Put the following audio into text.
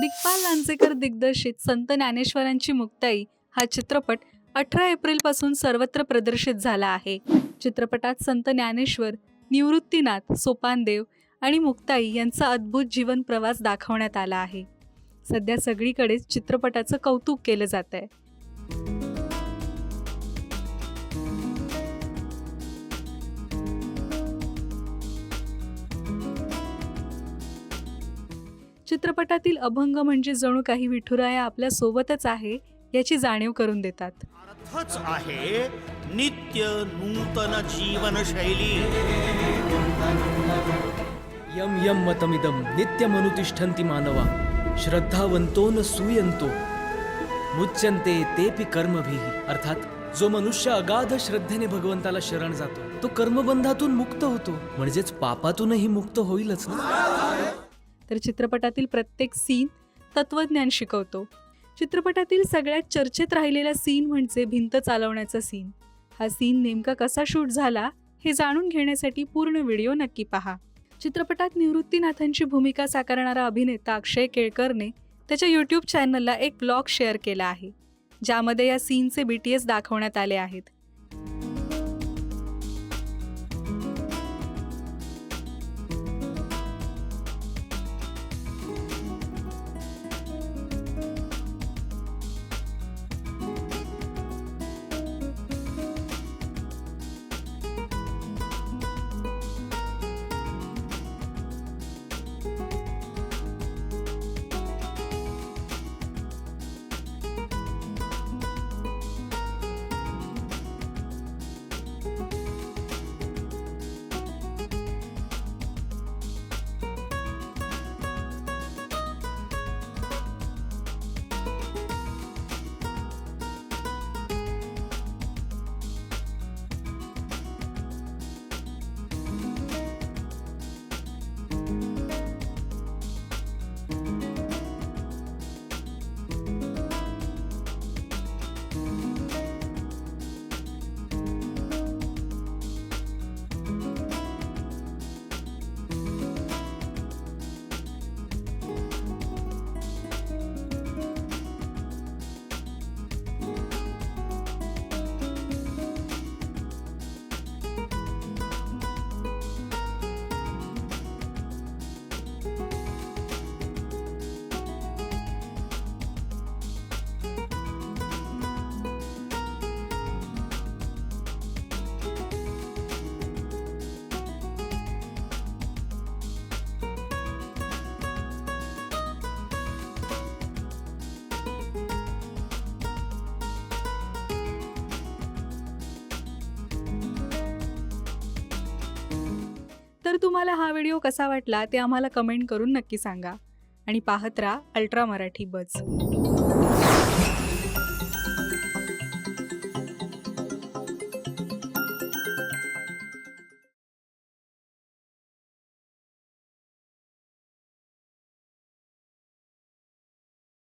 दिग्पाल लांजेकर दिग्दर्शित संत ज्ञानेश्वरांची मुक्ताई हा चित्रपट अठरा एप्रिलपासून सर्वत्र प्रदर्शित झाला आहे. चित्रपटात संत ज्ञानेश्वर निवृत्तीनाथ सोपानदेव आणि मुक्ताई यांचा अद्भुत जीवन प्रवास दाखवण्यात आला आहे. सध्या सगळीकडेच चित्रपटाचं कौतुक केलं जात आहे चित्रपटातील अभंग म्हणजे जणू काही विठुराया आपल्या सोबतच आहे याची जाणीव करून देतात. अर्थच आहे नित्य नूतन जीवनशैली. यम यम मतमिदम नित्यमनुतिष्ठन्ति मानवा श्रद्धावंतो न सूयंतो मुच्यन्ते तेपि कर्मभिः अर्थात जो मनुष्य अगाध श्रद्धेने भगवंताला शरण जातो तो कर्मबंधातून मुक्त होतो म्हणजेच पापातूनही मुक्त होईलच ना? तर चित्रपटातील प्रत्येक सीन तत्वज्ञान शिकवतो. चित्रपटातील सगळ्यात चर्चेत राहिलेला सीन म्हणजे भिंत चालवण्याचा सीन हा सीन नेमका कसा शूट झाला हे जाणून घेण्यासाठी पूर्ण व्हिडिओ नक्की पहा. चित्रपटात निवृत्तीनाथांची भूमिका साकारणारा अभिनेता अक्षय केळकरने त्याच्या यूट्यूब चॅनलला एक ब्लॉग शेअर केला आहे ज्यामध्ये या सीनचे बी टी एस दाखवण्यात आले आहेत. तुम्हाला हा व्हिडिओ कसा वाटला ते आम्हाला कमेंट करून नक्की सांगा. आणि पाहत राहा अल्ट्रा मराठी बज